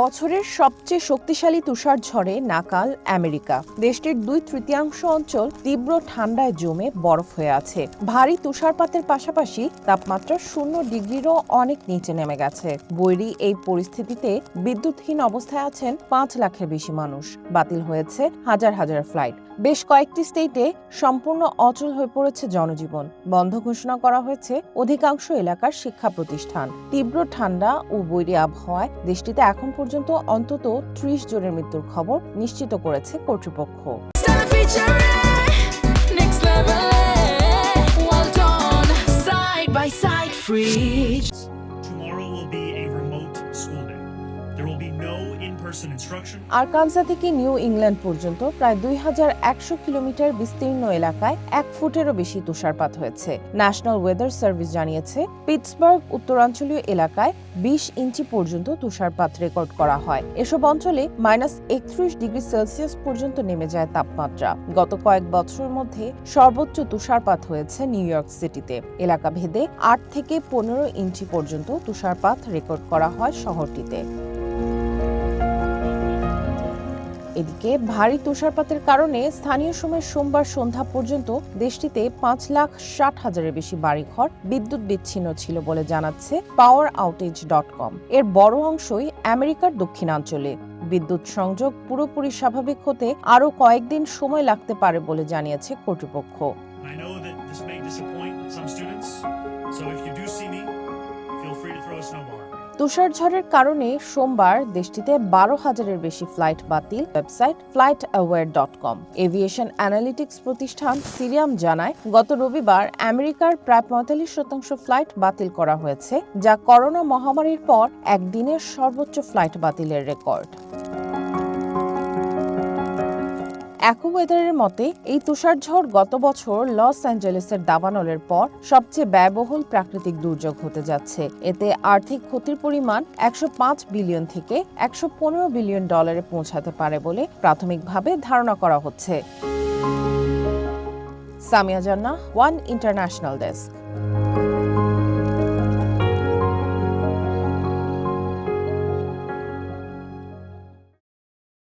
বছরের সবচেয়ে শক্তিশালী তুষার ঝড়ে নাকাল আমেরিকা। দেশটির দুই তৃতীয়াংশ অঞ্চল তীব্র ঠান্ডায় জমে বরফ হয়ে আছে। ভারী তুষারপাতের পাশাপাশি তাপমাত্রা শূন্য ডিগ্রিরও অনেক নিচে নেমে গেছে। বৈরি এই পরিস্থিতিতে বিদ্যুৎহীন অবস্থায় আছেন পাঁচ লাখের বেশি মানুষ। বাতিল হয়েছে হাজার হাজার ফ্লাইট। বেশ কয়েকটি স্টেটে সম্পূর্ণ অচল হয়ে পড়েছে জনজীবন বন্ধ ঘোষণা করা হয়েছে অধিকাংশ এলাকার শিক্ষা প্রতিষ্ঠান তীব্র ঠান্ডা ও বৈরী আবহাওয়ায় দেশটিতে এখন পর্যন্ত অন্তত ত্রিশ জনের মৃত্যুর খবর নিশ্চিত করেছে কর্তৃপক্ষ. Tomorrow will be a remote school day. আরকানসা থেকে নিউ ইংল্যান্ড পর্যন্ত প্রায় দুই হাজার একশো কিলোমিটার বিস্তীর্ণ এলাকায় এক ফুটেরও বেশি তুষারপাত হয়েছে। ন্যাশনাল ওয়েদার সার্ভিস জানিয়েছে, পিটসবার্গ উত্তরাঞ্চলীয় এলাকায় বিশ ইঞ্চি পর্যন্ত তুষারপাত রেকর্ড করা হয়। এসব অঞ্চলে মাইনাস একত্রিশ ডিগ্রি সেলসিয়াস পর্যন্ত নেমে যায় তাপমাত্রা। গত কয়েক বছরের মধ্যে সর্বোচ্চ তুষারপাত হয়েছে নিউ ইয়র্ক সিটিতে। এলাকা ভেদে আট থেকে পনেরো ইঞ্চি পর্যন্ত তুষারপাত রেকর্ড করা হয় শহরটিতে। এদিকে ভারী তুষারপাতের কারণে স্থানীয় সময় সোমবার সন্ধ্যা পর্যন্ত দেশটিতে পাঁচ লাখ ষাট হাজারের বেশি বাড়িঘর বিদ্যুৎ বিচ্ছিন্ন ছিল বলে জানাচ্ছে পাওয়ার আউটেজ ডট কম এর বড় অংশই আমেরিকার দক্ষিণাঞ্চলে। বিদ্যুৎ সংযোগ পুরোপুরি স্বাভাবিক হতে আরও কয়েকদিন সময় লাগতে পারে বলে জানিয়েছে কর্তৃপক্ষ। So if you do see me, feel free to throw a snowball. তুষারঝড়ের কারণে সোমবার দেশটিতে বারো হাজারের বেশি ফ্লাইট বাতিল। Website FlightAware dot com aviation analytics প্রতিষ্ঠান সিরিয়াম জানায়, গত রবিবার আমেরিকার প্রায় পঁয়তাল্লিশ শতাংশ ফ্লাইট বাতিল করা হয়েছে, যা করোনা মহামারীর পর একদিনের সর্বোচ্চ ফ্লাইট বাতিলের রেকর্ড। অ্যাকোওয়েদারের মতে, এই তুষারঝড় গত বছর লস অ্যাঞ্জেলেসের দাবানলের পর সবচেয়ে ব্যয়বহুল প্রাকৃতিক দুর্যোগ হতে যাচ্ছে। এতে আর্থিক ক্ষতির পরিমাণ একশো পাঁচ বিলিয়ন থেকে একশো পনেরো বিলিয়ন ডলারে পৌঁছাতে পারে বলে প্রাথমিকভাবে ধারণা করা হচ্ছে। সামিয়া জান্না ওয়ান ইন্টারন্যাশনাল ডেস্ক